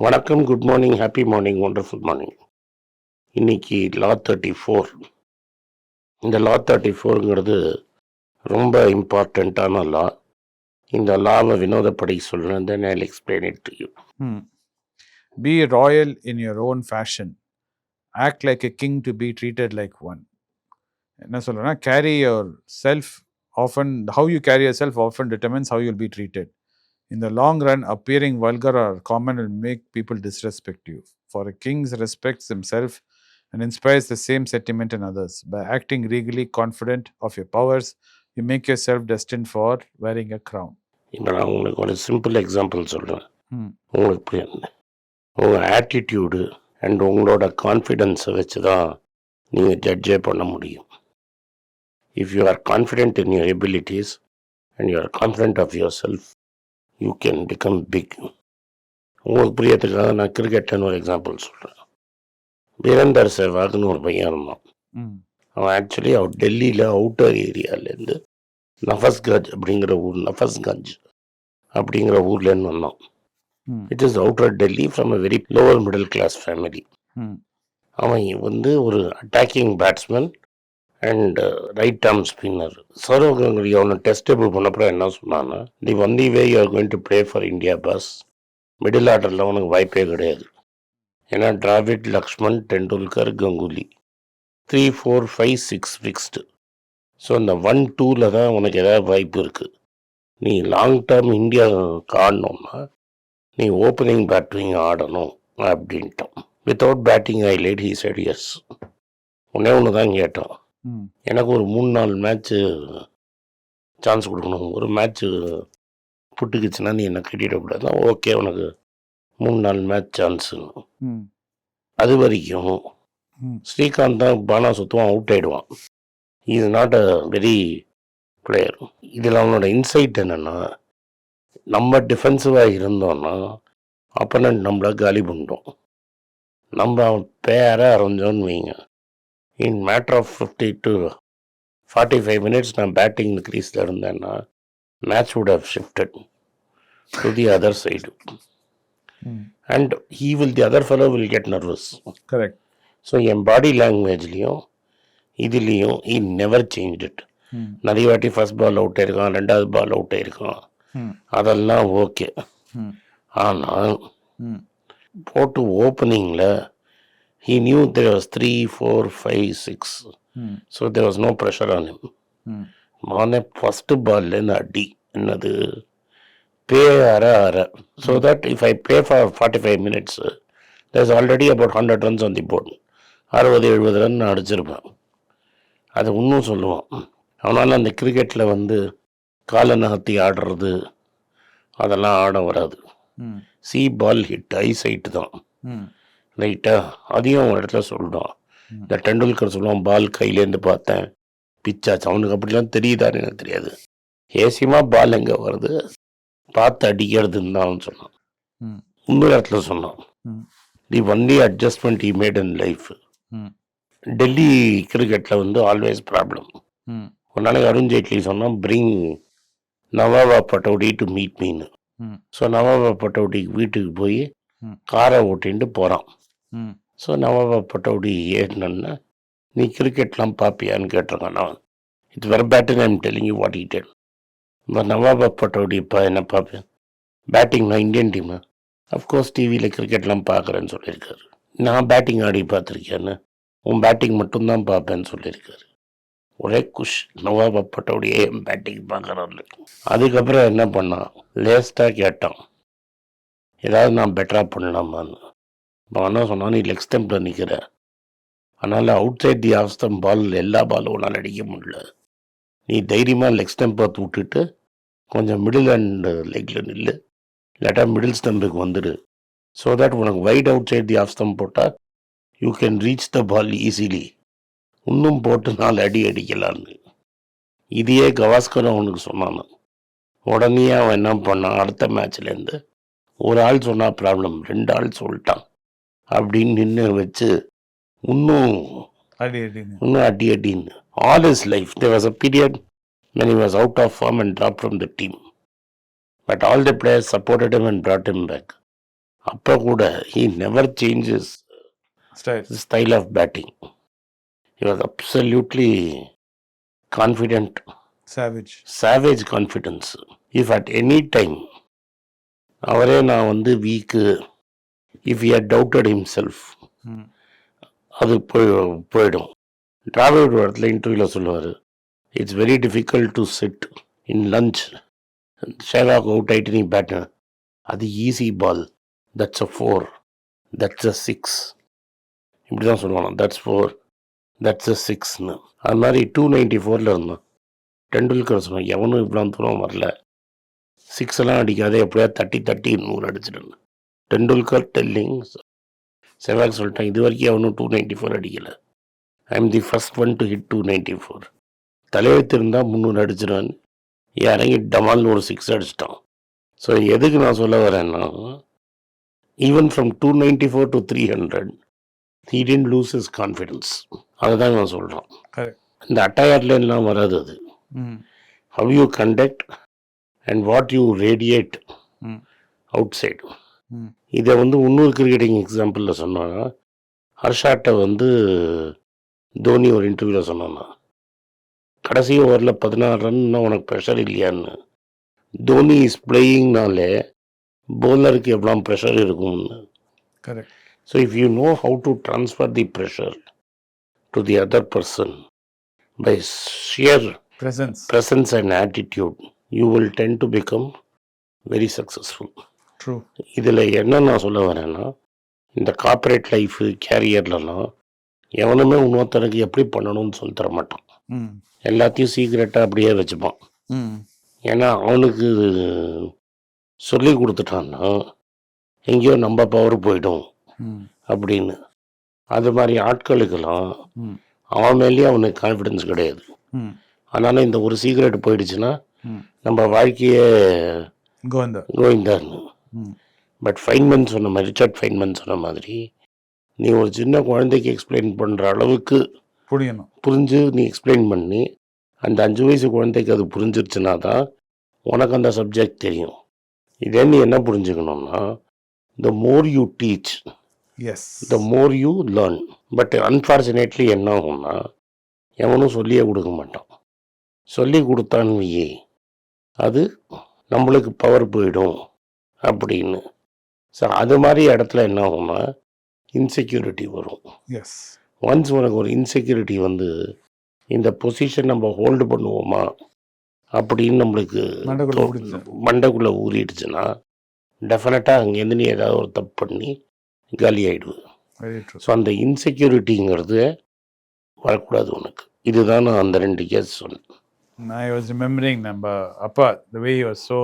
வணக்கம் good morning happy morning wonderful morning இன்னைக்கு law thirty four இந்த லா தேர்ட்டி ஃபோருங்கிறது ரொம்ப இம்பார்ட்டண்ட்டான லா இந்த லாவை வினோதப்படி சொல்கிறேன் then I explain it to you be royal in your own fashion act like a king to be treated like one என்ன சொல்கிறேன்னா carry yourself often how you carry yourself often determines how you'll be treated in the long run appearing vulgar or common will make people disrespect you for a kings respects himself and inspires the same sentiment in others. By acting regally confident of your powers, you make yourself destined for wearing a crown. இப்போ நான் உங்களுக்கு ஒரு simple example சொல்கிறேன். உங்களுக்கு புரியும் உங்கள் attitude and உங்களோட கான்ஃபிடென்ஸை வச்சு தான் நீங்கள் ஜட்ஜே பண்ண முடியும் if you are confident in your abilities and you are confident of yourself you can become big உங்களுக்கு புரியறதுக்காக நான் கிரிக்கெட்னு ஒரு எக்ஸாம்பிள் சொல்கிறேன் வீரேந்தர் சேவாக்னு ஒரு பையன் இருந்தான். அவன் ஆக்சுவலி அவர் டெல்லியில் அவுட்டர் ஏரியாலேருந்து நஃபஸ்கஞ்ச் அப்படிங்கிற ஊர் நஃபஸ்கஞ்ச் அப்படிங்கிற ஊர்லேருந்து வந்தான். It is outer Delhi from a very lower middle class family. அவன் வந்து ஒரு attacking batsman and right arm spinner Sourav Ganguly அவனை டெஸ்டபிள் டேபிள் பண்ணப்பறம் என்ன சொன்னான்னா the only way you are going to play for India bus middle ஆர்டரில் அவனுக்கு வாய்ப்பே கிடையாது. ஏன்னா Dravid Laxman Tendulkar Ganguly three four five six fixed so இந்த ஒன் டூவில் தான் உனக்கு ஏதாவது வாய்ப்பு இருக்குது நீ லாங் டேர்ம் இந்தியா ஆடணும்னா நீ ஓப்பனிங் பேட்டிங் ஆடணும் அப்படின்ட்டோம் without batting I late he said yes ஒன்றே ஒன்று தான் கேட்டோம் எனக்கு ஒரு மூணு நாலு மேட்ச்சு சான்ஸ் கொடுக்கணும். ஒரு மேட்ச்சு புட்டுக்குச்சுன்னா நீ என்ன கட்டிடக்கூடாது. ஓகே உனக்கு மூணு நாலு மேட்ச் சான்ஸு. அது வரைக்கும். ஸ்ரீகாந்த் தான் பானா சுத்தம் அவுட் ஆயிடுவான். Is not a very player இதில் அவனோட இன்சைட் என்னென்னா நம்ம டிஃபென்சிவாக இருந்தோன்னா அப்பனண்ட் நம்மளை காலி பண்ணிட்டோம். நம்ம பேரை அரைஞ்சோன்னு வைங்க. In matter of fifty to forty five minutes நான் பேட்டிங் க்ரீஸில் இருந்தேன்னா match would have shifted to the other side. And he will the other fellow will get nervous Correct. So N body லாங்குவேஜ்லேயும் இதுலேயும் ஈ நெவர் சேஞ்ச் இட். நிறைய வாட்டி first ball out ஆயிருக்கான் ரெண்டாவது ball out ஆயிருக்கான். அதெல்லாம் okay. ஆனால். போட்டு ஓப்பனிங்கில் he knew there was three four five six Hmm. So there was no pressure on him. மானே ஃபஸ்ட்டு பால்லேருந்து அடி. என்னது? பே அற அற. So that if I play for forty five minutes there's already about hundred runs on the board அறுபது எழுபது run நான் அடிச்சிருப்பேன். அது இன்னும் சொல்லுவான். அவனால் அந்த கிரிக்கெட்டில் வந்து காலை நகர்த்தி ஆடுறது அதெல்லாம் ஆட வராது. See ball hit eye sight தான். Hmm. ரைட்டா அதையும் ஒரு இடத்துல சொல்லிட்டான் ம். இந்த டெண்டுல்கர் சொல்லுவான் பால் கையிலேருந்து பார்த்தேன் பிச்சாச்சு அவனுக்கு அப்படிலாம் தெரியுதான்னு எனக்கு தெரியாது ஏசியமாக பால் எங்கே வருது பார்த்து அடிக்கிறதுன்னு தான் சொன்னான். இன்னொரு இடத்துல சொன்னான். The only adjustment I made in life. Delhi கிரிக்கெட்டில் வந்து ஆல்வேஸ் ப்ராப்ளம். ஒரு நாளைக்கு அருண் ஜேட்லி சொன்னான் பிரிங் நவாபா பட்டோடி டு மீட் மீன்னு. ஸோ நவாபா பட்டோடி வீட்டுக்கு போய். காரை ஓட்டின்ட்டு போகிறான். ஸோ நவாபா பட்டோடி ஏறினோன்னா நீ கிரிக்கெட்லாம் பார்ப்பியான்னு கேட்டிருக்கான் நான் it's very batting I'm telling you what it இப்போ நவாபா பட்டோடி இப்போ என்ன பார்ப்பேன் பேட்டிங் இந்தியன் டீமு அஃப்கோர்ஸ் டிவியில் கிரிக்கெட்லாம் பார்க்குறேன்னு சொல்லியிருக்காரு. நான் பேட்டிங் ஆடி பார்த்துருக்கேன்னு உன் பேட்டிங் மட்டும்தான் பார்ப்பேன்னு சொல்லியிருக்காரு. ஒரே குஷ் நவாபா பட்டோடியே என் பேட்டிங் பார்க்குறாரு அதுக்கப்புறம் என்ன பண்ணான்? லேஸ்ட்டாக கேட்டான் ஏதாவது நான் பெட்டராக பண்ணலாமான்னு. நான் என்ன சொன்னால் நீ லெக் ஸ்டம்பில் நிற்கிற அதனால் outside the off stump ball எல்லா பாலும் உன்னால் அடிக்க முடியல. நீ தைரியமாக லெக் ஸ்டம்பை விட்டுட்டு கொஞ்சம் மிடில் அண்ட் லெக்கில் நில்லு. இல்லாட்டா மிடில் ஸ்டம்புக்கு வந்துடு ஸோ தட் உனக்கு wide outside the off stump போட்டால் you can reach the ball easily இன்னும் போட்டு நாலு அடி அடிக்கலான்னு. இதையே கவாஸ்கர் அவனுக்கு சொன்னான். உடனே அவன் என்ன பண்ணான்? அடுத்த மேட்ச்லேருந்து ஒரு ஆள் சொன்னால் ப்ராப்ளம் ரெண்டு ஆள் சொல்லிட்டான். அப்படின்னு நின்று வச்சு இன்னும் அடி இன்னும் அடி அடின்னு all is life there was a period when he was out of form and dropped from the team. But all the players supported him and brought him back. அப்போ கூட changes Style. the style of batting. He was absolutely confident, Savage. savage confidence. If at any time அவரே நான் வந்து weak if doubted himself Mm. அது போய் போயிடும். டிராவிட் ஒரு இடத்துல இன்டர்வியூவில் சொல்லுவார் it's very difficult to sit in lunch Sehwag out ஆகிட்டு நீ பேட்டு அது easy ball that's a four that's a six இப்படி தான் சொல்லுவாங்க தட்ஸ் ஃபோர் தட்ஸ் அ சிக்ஸ்னு அது மாதிரி டூ நைன்டி ஃபோரில் இருந்தான். டெண்டுல்கர் சொன்னான் எவனும் இவ்வளோ தூரம் வரல. சிக்ஸ் எல்லாம் அடிக்காத எப்படியா தட்டி தட்டி நூறு அடிச்சிடணும். டெண்டுல்கர் டெல்லிங் செவாக் சொல்லிட்டான் இது வரைக்கும் அவனும் two ninety four அடிக்கலை I am the first one to hit two ninety four தலையெழுத்து இருந்தால் முந்நூறு அடிச்சிடுவேன் இறங்கி டமால்னு ஒரு சிக்ஸ் அடிச்சிட்டான் ஸோ எதுக்கு நான் சொல்ல வரேன்னா even from two ninety four to three hundred he tend lose is confidence அதை தான் நான் சொல்கிறான். இந்த அட்டையார்ல எல்லாம் வராது அது. How you conduct and what you radiate. Outside. இதை வந்து இன்னொரு கிரிக்கெட்டிங் எக்ஸாம்பிளில் சொன்னான்னா ஹர்ஷாட்டை வந்து தோனி ஒரு இன்டர்வியூவில் சொன்னான்னா கடைசி ஓவரில் பதினாறு ரன்னா உனக்கு ப்ரெஷர் இல்லையான்னு தோனி இஸ் பிளேயிங்னாலே bowler-க்கு எவ்வளோ ப்ரெஷர் இருக்கும்னு Correct. So if you know how to transfer the pressure to the other person by sheer Presence. presence and attitude, you will tend to become very successful. True. இதில் என்ன நான் சொல்ல வரேன்னா இந்த corporate life கேரியர்லலாம் எவனுமே இன்னொருத்தனுக்கு எப்படி பண்ணணும்னு சொல்லி தர மாட்டான். எல்லாத்தையும் சீக்கிரட்டாக அப்படியே வச்சுப்பான். ஏன்னா அவனுக்கு சொல்லி கொடுத்துட்டான்னா எங்கேயோ நம்ம பவர் போயிடும். அப்படின்னு அது மாதிரி ஆட்களுக்கெல்லாம். அவன் மேலேயே அவனுக்கு கான்ஃபிடென்ஸ் கிடையாது. அதனால் இந்த ஒரு சீக்ரெட் போயிடுச்சுன்னா. நம்ம வாழ்க்கையே there. கோவிந்தான்னு. பட் ஃபைன்மன் சொன்ன மாதிரி ரிச்சர்ட் ஃபைன்மன் சொன்ன மாதிரி நீ ஒரு சின்ன குழந்தைக்கு எக்ஸ்பிளைன் பண்ணுற அளவுக்கு புரியணும். புரிஞ்சு நீ எக்ஸ்பிளைன் பண்ணி அந்த அஞ்சு வயசு குழந்தைக்கு அது புரிஞ்சிருச்சுன்னா தான் உனக்கு அந்த சப்ஜெக்ட் தெரியும். இதே நீ என்ன புரிஞ்சுக்கணும்னா the more you teach is the more you learn but unfortunately என்ன ஆகும்னா எவனும் சொல்லியே கொடுக்க மாட்டான். சொல்லி கொடுத்தான்னு வையே அது நம்மளுக்கு பவர் போயிடும். அப்படின்னு. ஸோ அது மாதிரி இடத்துல என்ன ஆகும்னா இன்செக்யூரிட்டி வரும். எஸ் ஒன்ஸ் உனக்கு ஒரு இன்செக்யூரிட்டி வந்து இந்த பொசிஷன் நம்ம ஹோல்டு பண்ணுவோமா அப்படின்னு நம்மளுக்கு மண்டைக்குள்ள தோ- ஊறிடுச்சுன்னா டெஃபினட்டாக அங்கேருந்து நீ ஏதாவது ஒரு தப்பு பண்ணி காலி ட்ரூ ஸோ அந்த இன்செக்யூரிட்டிங்கிறது வரக்கூடாது உனக்கு. இதுதான் நான் அந்த ரெண்டு கேஸ் சொன்னேன். I was remembering நம்ம அப்பா the way he was so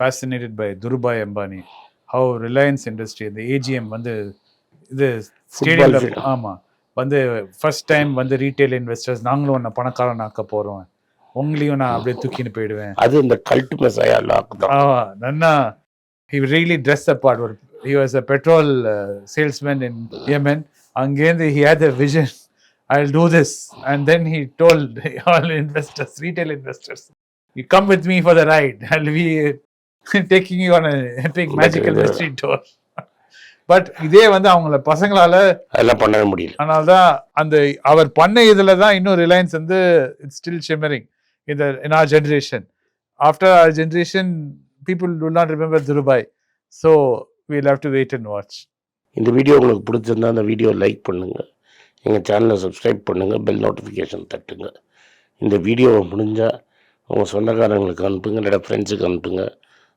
fascinated by Dhirubhai Ambani how Reliance industry இந்த ஏஜிஎம் வந்து இது ஸ்டேடியம்ல field. ஆமா வந்து ஃபர்ஸ்ட் டைம் வந்து ரீட்டைல் இன்வெஸ்டர்ஸ் நாங்களும் உன்னை பணக்காரன் ஆக்க போறோம் உங்களையும் நான் அப்படியே தூக்கின்னு போயிடுவேன் அது இந்த கல்ட் மெசையா தான் நன்னா he really dressed apart ஒரு he was a petrol uh, salesman in Yemen அங்கேருந்து he had a vision I'll do this and then he told all investors retail investors you come with me for the ride I'll be taking on a epic magical இது- mystery tour. But இதே வந்து அவங்கள பசங்களால அதெல்லாம் பண்ணவே முடியல. அதனால தான் அந்த அவர் பண்ண இதுல தான் இன்னும் ரிலையன்ஸ் வந்து இட்ஸ் ஸ்டில் ஷிம்மரிங் இந்த in our generation after our generation people do not remember Dhirubhai so we'll have to wait and watch இந்த வீடியோ உங்களுக்கு பிடிச்சிருந்தா அந்த வீடியோ லைக் பண்ணுங்கள் எங்கள் சேனலை சப்ஸ்கிரைப் பண்ணுங்கள் பெல் நோட்டிஃபிகேஷன் தட்டுங்க. இந்த வீடியோவை முடிஞ்சால் உங்கள் சொந்தக்காரங்களுக்கு அனுப்புங்க. இல்லை ஃப்ரெண்ட்ஸுக்கு அனுப்புங்க.